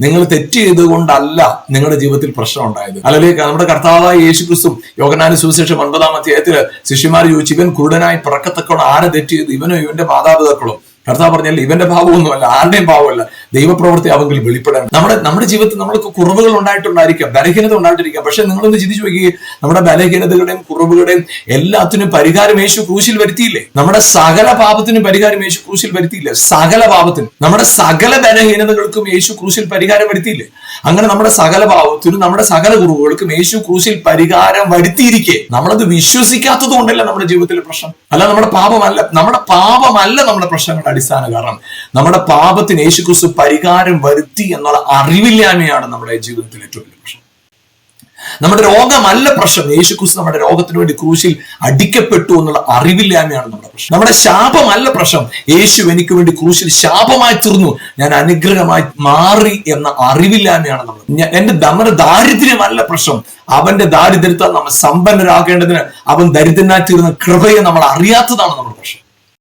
നിങ്ങൾ തെറ്റ് ചെയ്തുകൊണ്ടല്ല നിങ്ങളുടെ ജീവിതത്തിൽ പ്രശ്നം ഉണ്ടായത്. അല്ലെങ്കിൽ നമ്മുടെ കർത്താവായ യേശു ക്രിസ്തു യോഗനാന സുവിശേഷം ഒൻപതാം അധ്യായത്തിൽ ശിഷ്യമാർ ചോദിച്ചു ഇവൻ കുരുടനായി പിറക്കത്തക്കോണം ആരെ തെറ്റ് ചെയ്തു? ഇവനോ ഇവന്റെ മാതാപിതാക്കളോ? കർത്താവ് പറഞ്ഞാൽ ഇവന്റെ ഭാവമൊന്നുമല്ല ആരുടെയും ഭാവമല്ല. ദൈവപ്രവൃത്തി അവങ്കിൽ വെളിപ്പെടാൻ. നമ്മുടെ നമ്മുടെ ജീവിതത്തിൽ നമ്മൾക്ക് കുറവുകൾ ഉണ്ടായിട്ടുണ്ടായിരിക്കാം ബലഹീനത ഉണ്ടായിട്ടിരിക്കാം. പക്ഷെ നിങ്ങളൊന്ന് ചിന്തിച്ചു നോക്കുകയും നമ്മുടെ ബലഹീനതകളുടെയും കുറവുകളുടെയും എല്ലാത്തിനും പരിഹാരം യേശു ക്രൂശിൽ വരുത്തിയില്ലേ? നമ്മുടെ സകല പാപത്തിനും പരിഹാരം യേശു ക്രൂശിൽ വരുത്തിയില്ലേ? സകല പാപത്തിനും. നമ്മുടെ സകല ബലഹീനതകൾക്കും യേശു ക്രൂശിൽ പരിഹാരം വരുത്തിയില്ലേ? അങ്ങനെ നമ്മുടെ സകല പാപത്തിനും നമ്മുടെ സകല കുറവുകൾക്കും യേശു ക്രൂശിൽ പരിഹാരം വരുത്തിയിരിക്കെ. നമ്മളത് വിശ്വസിക്കാത്തത് കൊണ്ടല്ല നമ്മുടെ ജീവിതത്തിലെ പ്രശ്നം? അല്ല നമ്മുടെ പാപമല്ല നമ്മുടെ പാപമല്ല നമ്മുടെ പ്രശ്നങ്ങളുടെ അടിസ്ഥാന കാരണം. നമ്മുടെ പാപത്തിന് യേശുക്രിസ്തു പരിഹാരം വരുത്തി എന്നുള്ള അറിവില്ലായ്മയാണ് നമ്മുടെ ജീവിതത്തിൽ ഏറ്റവും വലിയ പ്രശ്നം. നമ്മുടെ രോഗമല്ല പ്രശ്നം. യേശുക്രിസ്തു നമ്മുടെ രോഗത്തിന് വേണ്ടി ക്രൂശിൽ അടിക്കപ്പെട്ടു എന്നുള്ള അറിവില്ലായ്മയാണ് നമ്മുടെ പ്രശ്നം. നമ്മുടെ ശാപമല്ല പ്രശ്നം. യേശു എനിക്ക് വേണ്ടി ക്രൂശിൽ ശാപമായി തീർന്നു. ഞാൻ അനുഗ്രഹമായി മാറി എന്ന അറിവില്ലായ്മയാണ് നമ്മൾ എന്റെ നമ്മുടെ ദാരിദ്ര്യമല്ല പ്രശ്നം. അവന്റെ ദാരിദ്ര്യത്താൽ നമ്മൾ സമ്പന്നരാകേണ്ടതിന് അവൻ ദരിദ്രനായി തീർന്ന കൃപയെ നമ്മൾ അറിയാത്തതാണ് നമ്മുടെ പ്രശ്നം.